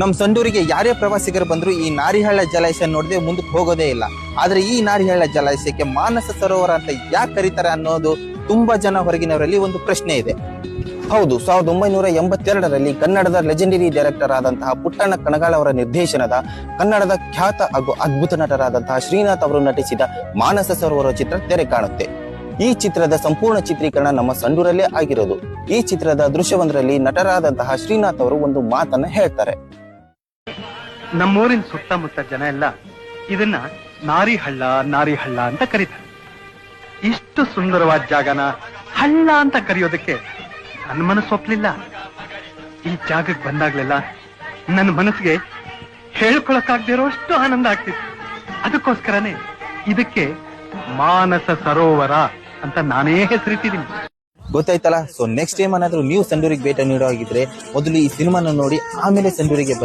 ನಮ್ಮ ಸಂಡೂರಿಗೆ ಯಾರೇ ಪ್ರವಾಸಿಗರು ಬಂದರೂ ಈ ನಾರಿಹಳ್ಳ ಜಲಾಶಯ ನೋಡದೆ ಮುಂದಕ್ಕೆ ಹೋಗೋದೇ ಇಲ್ಲ. ಆದರೆ ಈ ನಾರಿಹಳ್ಳ ಜಲಾಶಯಕ್ಕೆ ಮಾನಸ ಸರೋವರ ಅಂತ ಯಾಕೆ ಕರೀತಾರೆ ಅನ್ನೋದು ತುಂಬಾ ಜನ ಹೊರಗಿನವರಲ್ಲಿ ಒಂದು ಪ್ರಶ್ನೆ ಇದೆ. ಹೌದು, ಸಾವಿರದ ಒಂಬೈನೂರ ಎಂಬತ್ತೆರಡರಲ್ಲಿ ಕನ್ನಡದ ಲೆಜೆಂಡರಿ ಡೈರೆಕ್ಟರ್ ಆದಂತಹ ಪುಟ್ಟಣ್ಣ ಕಣಗಾಳ ಅವರ ನಿರ್ದೇಶನದ ಕನ್ನಡದ ಖ್ಯಾತ ಹಾಗೂ ಅದ್ಭುತ ನಟರಾದಂತಹ ಶ್ರೀನಾಥ್ ಅವರು ನಟಿಸಿದ ಮಾನಸ ಸರೋವರ ಚಿತ್ರ ತೆರೆ ಕಾಣುತ್ತೆ. ಈ ಚಿತ್ರದ ಸಂಪೂರ್ಣ ಚಿತ್ರೀಕರಣ ನಮ್ಮ ಸಂಡೂರಲ್ಲೇ ಆಗಿರೋದು. ಈ ಚಿತ್ರದ ದೃಶ್ಯವೊಂದರಲ್ಲಿ ನಟರಾದಂತಹ ಶ್ರೀನಾಥ್ ಅವರು ಒಂದು ಮಾತನ್ನ ಹೇಳ್ತಾರೆ. ನಮ್ಮೂರಿನ ಸುತ್ತಮುತ್ತ ಜನ ಎಲ್ಲ ಇದನ್ನ ನಾರಿ ಹಳ್ಳ ಅಂತ ಕರೀತಾರೆ. ಇಷ್ಟು ಸುಂದರವಾದ ಜಾಗನ ಹಳ್ಳ ಅಂತ ಕರೆಯೋದಕ್ಕೆ ನನ್ನ ಮನಸ್ಸು ಒಪ್ಲಿಲ್ಲ. ಈ ಜಾಗಕ್ಕೆ ಬಂದಾಗ್ಲೆಲ್ಲ ನನ್ನ ಮನಸ್ಸಿಗೆ ಹೇಳ್ಕೊಳಕ್ಕಾಗದೇ ಇರೋಷ್ಟು ಆನಂದ ಆಗ್ತಿತ್ತು. ಅದಕ್ಕೋಸ್ಕರನೇ ಇದಕ್ಕೆ ಮಾನಸ ಸರೋವರ ಅಂತ ನಾನೇ ಹೆಸರಿಟ್ಟಿದ್ದೀನಿ. ಗೊತ್ತಾಯ್ತಲ್ಲ? ಸೊ ನೆಕ್ಸ್ಟ್ ಟೈಮ್ ಏನಾದ್ರೂ ನೀವು ಸಂಡೂರಿಗೆ ಭೇಟಿ ನೀಡೋ ಹಾಗಿದ್ರೆ ಮೊದಲು ಈ ಸಿನಿಮಾನ ನೋಡಿ, ಆಮೇಲೆ ಸಂಡೂರಿಗೆ